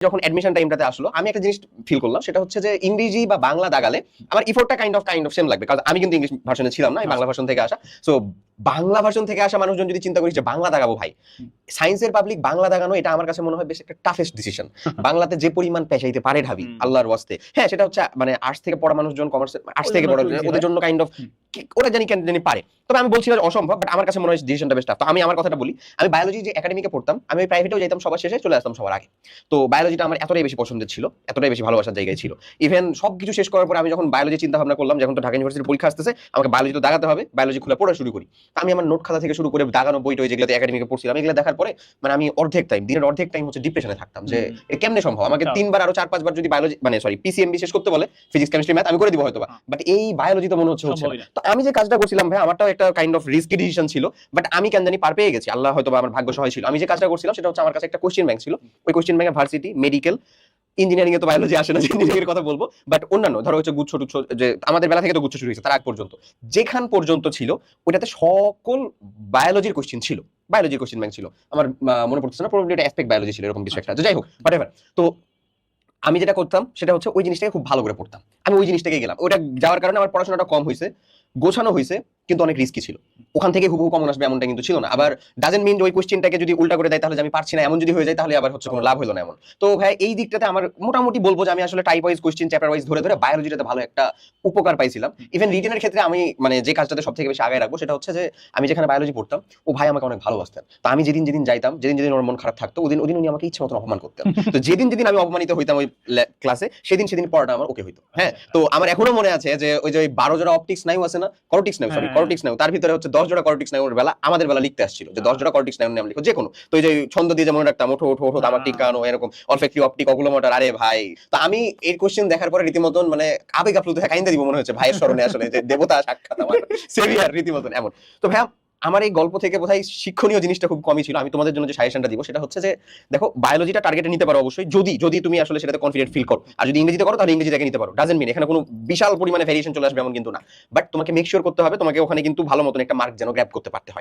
যখন অ্যাডমিশন টাইমটাতে আসলো আমি একটা জিনিস ফিল করলাম সেটা হচ্ছে যে ইংরেজি বা বাংলা দাগালে আমার ইফোর্টটা kind of kind of same লাগবে। কারণ আমি কিন্তু ইংলিশ ভার্সনে ছিলাম না বাংলা ভার্সন থেকে আসা। সো বাংলা ভার্সন থেকে আসা মানুষজন যদি চিন্তা করি যে বাংলা দাগাবো ভাই সায়েন্সের পাবলিক বাংলা দাগানো এটা আমার কাছে মনে হয় বেশ একটা টাফেস্ট ডিসিশন বাংলাতে যে পরিমাণ পেশাইতে পারে ঢাবি। আল্লাহর ওয়াস্তে। হ্যাঁ সেটা হচ্ছে মানে আর্টস থেকে পড়া মানুষজন কমার্স আর্টস থেকে ওদের পড়া জন্য ওদের জন্য কাইন্ড অফ। ওরা জানি কেন জানি পারে তবে আমি বলছি না অসম্ভব বাট আমার কাছে মনে হয় ডিসিশনটা বেশ তো আমি আমার কথাটা বলি আমি বায়োলজি যে একাডেমিকে পড়তাম আমি প্রাইভেটেও যেতাম সবার শেষে চলে আসতাম সবার আগে তো বায়োলজিটা আমার এতটাই বেশি পছন্দের ছিল এতটাই বেশি ভালোবাসার জায়গায় ছিল ইভেন সবকিছু শেষ করার পরে আমি যখন বায়োলজি চিন্তা ভাবনা করলাম যখন তো ঢাকা ইউনিভার্সিটির পরীক্ষা আসতেছে আমাকে বায়োলজি তো দাগাতে হবে বায়োলজি খুলে পড়া শুরু করি আমি আমার নোট খাতা থেকে শুরু করে দাগানো বই টই যেগুলোতে একাডেমিকে পড়ছিলাম এগুলো দেখার পরে মানে আমি অর্ধেক টাইম দিনের অর্ধেক টাইম হচ্ছে ডিপ্রেশনে থাকতাম যে। এটা কেমনে সম্ভব আমাকে। তিনবার আরও চার পাঁচবার যদি বায়োলজি মানে সরি পিসিএমবি শেষ করতে বলে ফিজিক্স কেমিস্ট্রি ম্যাথ আমি করে দিব হয়তো হ্যাঁ। বাট এই বায়োলজি তো মনে হচ্ছে। তো আমি যে কাজটা করছিলাম ভাই আমারটাও একটা কাইন্ড অফ রিস্কি ডিসিশন ছিল বাট আমি কেন জানি পার পেয়ে গেছি। আল্লাহ হয়তো আমার ভাগ্য সহায় ছিল। আমি যে কাজটা করছিলাম, সেটা হচ্ছে আমার কাছে একটা কোশ্চেন ব্যাংক ছিল। ওই কোশ্চেন ব্যাংকে ভার্সিটি মেডিকেল ইঞ্জিনিয়ারিং এ তো বায়োলজি আসে না ইঞ্জিনিয়ারিং এর কথা বলব। বাট অন্যান্য, ধরো হচ্ছে গুচ্ছ টুচ্ছ, যে আমাদের বেলা থেকে তো গুচ্ছ শুরু হয়েছে, তার আগ পর্যন্ত। যেখান পর্যন্ত ছিল, ওইটাতে সকল বায়োলজির কোশ্চেন ছিল। বায়োলজির কোশ্চেন ব্যাংক ছিল। আমার মনে পড়তেছে না প্রবলি এটা অ্যাসপেক্ট বায়োলজি ছিল, এরকম কিছু একটা। যাই হোক বাট এভার তো আমি যেটা করতাম, সেটা হচ্ছে ওই জিনিসটাকে খুব ভালো করে পড়তাম। আমি ওই জিনিসটাকে গেলাম। ওটা যাওয়ার কারণে আমার পড়াশোনাটা কম হয়েছে। গোছানো হয়েছে কিন্তু অনেক রিস্কি ছিল। ওখান থেকে হুবহু কমন আসবে এমনটা কিন্তু ছিল না। আবার ডাজেন্ট মিন ওই কোশ্চেনটাকে যদি উল্টা করে দেয় তাহলে আমি পারছি না, এমন যদি হয়ে যায় তাহলে আবার হচ্ছে কোনো লাভ হলো না এমন। তো ভাই, এই দিকটাতে আমার মোটামুটি বলব যে আমি আসলে type wise question chapter wise ধরে ধরে বায়োলজিটাতে ভালো একটা উপকার পাইছিলাম। ইভেন রিটেনের ক্ষেত্রে আমি মানে যে কাজটাতে সব থেকে বেশি আগে রাখব সেটা হচ্ছে যে আমি যেখানে বায়োলজি পড়তাম, ও ভাই আমাকে অনেক ভালোবাসতেন। তো আমি যেদিন যেদিন যাইতাম, যেদিন যেদিন ওর মন খারাপ থাকতো, ওদিন ওদিন উনি আমাকে ইচ্ছে মতন অপমান করতেন। তো যেদিন যেদিন আমি অপমানিত হইতাম ওই ক্লাসে সেদিন সেদিন পড়াটা আমার ওকে হইতো। হ্যাঁ তো আমার এখনও মনে আছে যে ওই যে বারো জোড়া অপটিক্স নাইও আছে না? করটিক্স নাইও সরি। করটিক্স নাও তার ভিতরে হচ্ছে দশ জোড়া করটিক্স নাও বেলা আমাদের বেলা লিখতে আসছিল যে দশ জোড়া করটিক্স নাও নাম লিখো যে কোনো তো এই যে ছন্দ দিয়ে যেমন একটা রাখতাম ওঠো ওঠো ওঠো আমার হ্যাঁ। টিকানো এরকম অলফেক্টরি অপটিক অগুলো মোটার আরে ভাই। তো আমি এই কোশ্চেন দেখার পরে রীতিমতন মানে আবেগ আপ্লুত হয়ে কাইন্দা দিব মনে হচ্ছে ভাইয়ের স্মরণে আসলে যে দেবতা সাক্ষাৎ আমার সেভিয়ার রীতিমতন এমন। তো ভাইয়া আমার এই গল্প থেকে বোধহয় শিক্ষণীয় জিনিসটা খুব কমই ছিল। আমি তোমাদের জন্য যে সাজেশনটা দিব, সেটা হচ্ছে যে, দেখো বায়োলজিটা টার্গেটে নিতে পারো অবশ্যই। যদি যদি তুমি আসলে সেটাতে কনফিডেন্ট ফিল করো। আর যদি ইংরেজিতে করো, তাহলে ইংরেজিটাকে নিতে পারো। ডাজেন্ট মিন এখানে কোনো বিশাল পরিমাণে ভেরিয়েশন চলে আসবে এমন কিন্তু না। বাট তোমাকে মেক শিওর করতে হবে, তোমাকে ওখানে কিন্তু ভালো মতন একটা মার্ক যেন গ্র্যাপ করতে পারতে হয়।